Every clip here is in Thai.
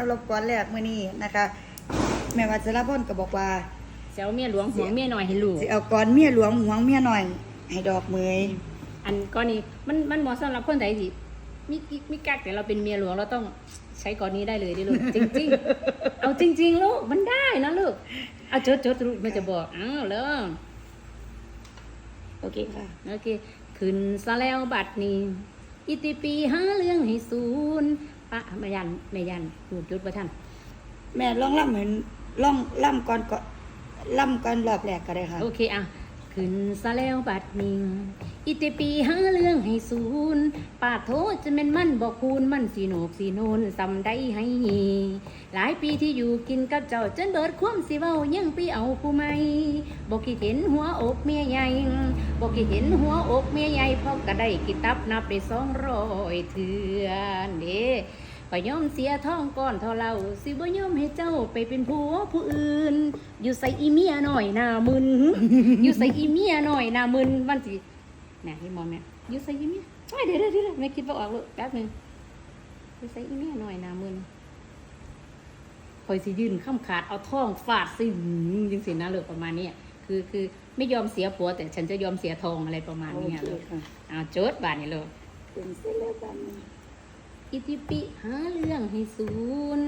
สำหรับก่อนแรกมื้อนี้นะคะ แม่วัชรพลก็บอกว่าเจ้าเมียหลวงห่วงเมียหน่อยให้ลูกสิเอาก่อนเมียหลวงหวงเมียหน่อย ให้ดอกเหมยอันก้อนนี้มันมันเหมาะสำหรับคนไหนสิมีกิ๊กมีกักแต่เราเป็นเมียหลวงเราต้องใช้ก้อนนี้ได้เลยดิลูกจริง ๆ เอาจริง ๆ ลูกมันได้นะลูกเอาจดจดลูกมันจะบอกอ้าวเริ่มโอเคค่ะโอเคขึ้นซะแล้วบัดนี้ อิติปีหาเรื่องให้ศูนย์ ปะแม่ยันแม่ยันพูดจุดประท่านแม่ลองล่ำเหมือนลองล่ำก่อนก่อนล่ำก่อนรอบแรกก็ได้ค่ะ โอเคอะขึ้นซะแล้วบัดนี้อิติปีหาเรื่องให้ศูนย์ปาดโทษจะเป็นมันบอกคูณมันสีโหนกสีโนนสำได้ให้หลายปีที่อยู่กินกับเจ้าจนเบิดความสิเว้ายังไปเอาผู้ใหม่บอกคิดเห็นหัวอกเมียใหญ่บอกคิดเห็นหัวอกเมียใหญ่เพราะก็ได้กิตับนับได้สองร้อยเถื่อนเด้ ก็ยอมเสียท้องก่อนเท่าเราสิบ่ยอมให้เจ้าไปเป็นผัวผู้อื่น อยู่ใส่อีเมียหน่อยหน้ามึนอยู่ใส่อีเมียหน่อยหน้ามึนมันสิเนี่ยที่มองเนี่ยอยู่ใส่อีเมียโอ้ยเดี๋ยวเดี๋ยวเดี๋ยวไม่คิดว่าออกเลยแป๊บหนึงอยู่ใส่อีเมียหน่อยหน้ามึนคอยสิยืนข้ามขาดเอาท่องฟาดสิยังสินะเลยประมาณเนี้ยคือคือไม่ยอมเสียผัวแต่ฉันจะยอมเสียทองอะไรประมาณโอเนี้ยเคเลยค่ะเอาโจทย์บาทนี่เลยเป็นเสร็จแล้วกัน อิติปิหาเรื่องให้ศูนย์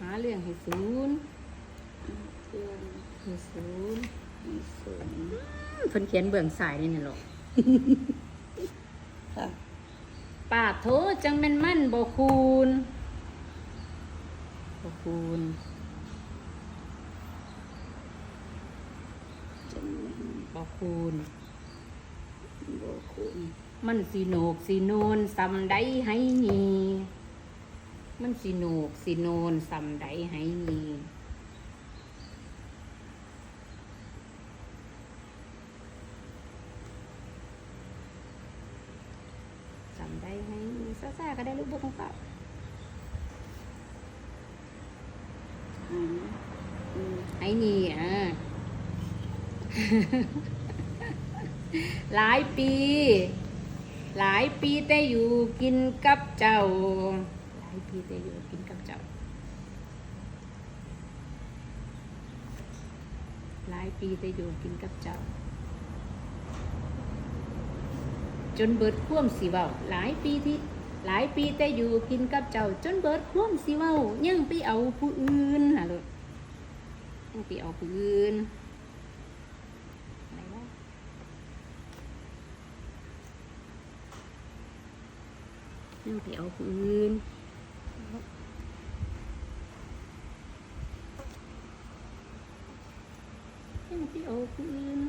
หาเรื่องให้ศูนย์เรื่องให้ศูนย์ให้สูงอืมเพิ่นเขียนเบื้องสายนี่น่ะหรอกค่ะปาดโถจังแม่นมั่นบ่คูณบ่คูณจะไม่บ่คูณบอกคุณ มันสีโหนกสีโนนสำได้ให้นีมันสีโหนกสีโนนสำได้ให้นีสำได้ให้นีซ่าๆก็ได้ลูกบุกของเปล่าหายอืมให้นีอะหลายปี หลายปีแต่อยู่กินกับเจ้า หลายปีแต่อยู่กินกับเจ้า หลายปีแต่อยู่กินกับเจ้า จนเบิดควมสิเว้าหลายปีที่หลายปีแต่อยู่กินกับเจ้า จนเบิดควมสิเว้ายังไปเอาผู้อื่นน่ะเลยยังไปเอาผู้อื่นอะไรวะ นั่งไปเอาผู้อื่นยังไปเอาผู้อื่น